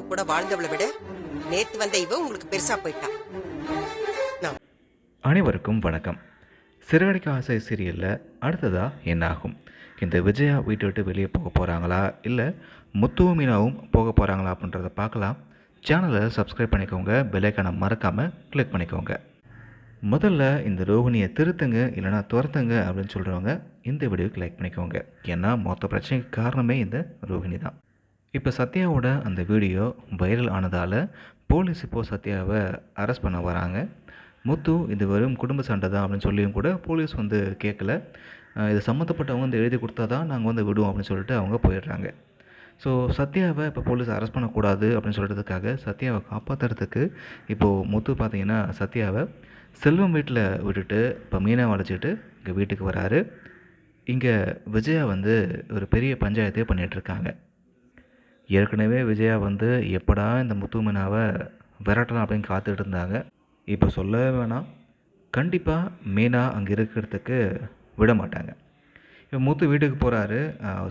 உங்க கூட வாழ்ந்தவளை விட நேத்து வந்த இவ உங்களுக்கு பெருசா போயிட்டான் அனைவருக்கும் வணக்கம். சிறகடிக்க ஆசை சீரியலில் அடுத்ததாக என்ன ஆகும் இந்த விஜயா வீட்டை விட்டு வெளியே போக போகிறாங்களா இல்லை முத்துவும் மீனாவும் போக போகிறாங்களா அப்படின்றத பார்க்கலாம். சேனலை சப்ஸ்கிரைப் பண்ணிக்கோங்க. பெல்லைக்கான மறக்காமல் கிளிக் பண்ணிக்கோங்க. முதல்ல இந்த ரோகிணியை திருத்துங்க இல்லைனா துரத்துங்க அப்படின்னு சொல்கிறவங்க இந்த வீடியோக்கு லைக் பண்ணிக்கோங்க. ஏன்னா மொத்த பிரச்சனைக்கு காரணமே இந்த ரோகிணி தான் இப்போ சத்யாவோட அந்த வீடியோ வைரல் ஆனதால் போலீஸ் இப்போது சத்யாவை அரெஸ்ட் பண்ண வராங்க. முத்து இது வெறும் குடும்ப சண்டை தான் அப்படின்னு சொல்லியும் கூட போலீஸ் வந்து கேட்கல இது சம்மந்தப்பட்டவங்க வந்து எழுதி கொடுத்தா தான் நாங்கள் வந்து விடுவோம் அப்படின்னு சொல்லிட்டு அவங்க போயிடுறாங்க. ஸோ சத்யாவை இப்போ போலீஸ் அரெஸ்ட் பண்ணக்கூடாது அப்படின்னு சொல்கிறதுக்காக சத்யாவை காப்பாற்றுறதுக்கு இப்போது முத்து பார்த்தீங்கன்னா சத்யாவை செல்வம் வீட்டில் விட்டுட்டு இப்போ மீனாவை அழைச்சிட்டு இங்கே வீட்டுக்கு வராரு. இங்கே விஜயா வந்து ஒரு பெரிய பஞ்சாயத்தே பண்ணிகிட்ருக்காங்க ஏற்கனவே விஜயா வந்து எப்படா இந்த முத்து மீனாவை விரட்டலாம் அப்படின்னு காத்துட்டு இருந்தாங்க. இப்போ சொல்லவே வேணாம். கண்டிப்பாக மீனா அங்கே இருக்கிறதுக்கு விட மாட்டாங்க. இப்போ முத்து வீட்டுக்கு போகிறாரு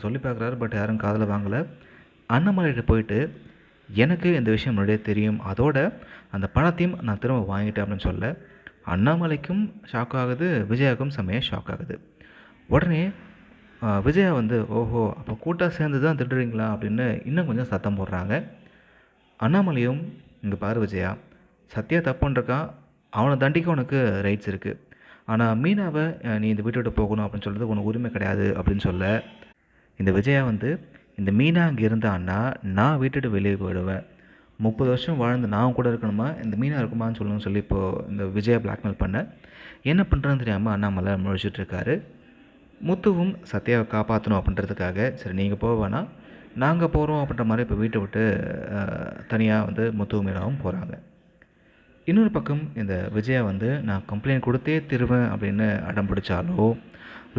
சொல்லி பார்க்குறாரு பட் யாரும் காதில் வாங்கலை. அண்ணாமலைகிட்ட போயிட்டு எனக்கு இந்த விஷயம் முன்னாடியே தெரியும். அதோட அந்த பணத்தையும் நான் திரும்ப வாங்கிட்டேன் அப்படின்னு சொல்ல அண்ணாமலைக்கும் ஷாக் ஆகுது விஜயாவுக்கும் செம்மையாக ஷாக் ஆகுது. உடனே விஜயா வந்து ஓஹோ அப்போ கூட்டாக சேர்ந்து தான் திட்டுறீங்களா? அப்படின்னு இன்னும் கொஞ்சம் சத்தம் போடுறாங்க. அண்ணாமலையும் இங்கே பாரு விஜயா சத்யா தப்புன்றிருக்கான். அவனை தண்டிக்க உனக்கு ரைட்ஸ் இருக்குது ஆனால் மீனாவை நீ இந்த வீட்டை விட்டு போகணும் அப்படின்னு சொல்கிறது உனக்கு உரிமை கிடையாது அப்படின்னு சொல்ல இந்த விஜயா வந்து இந்த மீனா அங்கே இருந்தான்னா நான் வீட்டுட்டு வெளியே போயிடுவேன். முப்பது வருஷம் வாழ்ந்து நான் கூட இருக்கணுமா? இந்த மீனா இருக்குமான்னு சொல்லணும்னு சொல்லி இப்போது இந்த விஜயா பிளாக்மெயில் பண்ண என்ன பண்ணுறதுன்னு தெரியாமல் அண்ணாமலை முழிச்சிட்ருக்காரு இருக்காரு. முத்துவும் சத்யாவை காப்பாற்றணும் அப்படின்றதுக்காக சரி நீங்கள் போக வேணாம். நாங்கள் போகிறோம் அப்படின்ற மாதிரி இப்போ வீட்டை விட்டு தனியாக வந்து முத்துவும் மீனாவும் போகிறாங்க இன்னொரு பக்கம் இந்த விஜயா வந்து நான் கம்ப்ளைண்ட் கொடுத்தே திருவேன் அப்படின்னு அடம் பிடிச்சாலோ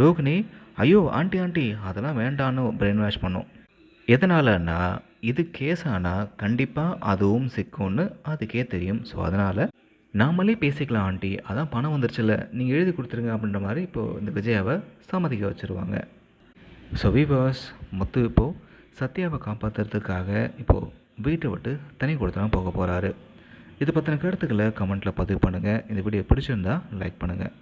ரோகிணி ஐயோ ஆண்டி ஆண்டி அதெல்லாம் வேண்டான்னு பிரெயின் வாஷ் பண்ணும். எதனாலன்னா இது கேஸ் ஆனால் கண்டிப்பாக அதுவும் சிக்கும்னு அதுக்கே தெரியும். ஸோ அதனால் நாமளே பேசிக்கலாம் ஆண்டி. அதான் பணம் வந்துருச்சுல்ல. நீங்கள் எழுதி கொடுத்துருங்க அப்படின்ற மாதிரி இப்போது இந்த விஜயாவை சம்மதிக்க வச்சுருவாங்க. ஸோ விவாஸ் முத்து இப்போது சத்யாவை காப்பாற்றுறதுக்காக இப்போது வீட்டை விட்டு தனி கொடுத்தலாம் போக போகிறாரு இது பற்றின கருத்துக்களை கமெண்ட்டில் பதிவு பண்ணுங்கள் இந்த வீடியோ பிடிச்சிருந்தா லைக் பண்ணுங்கள்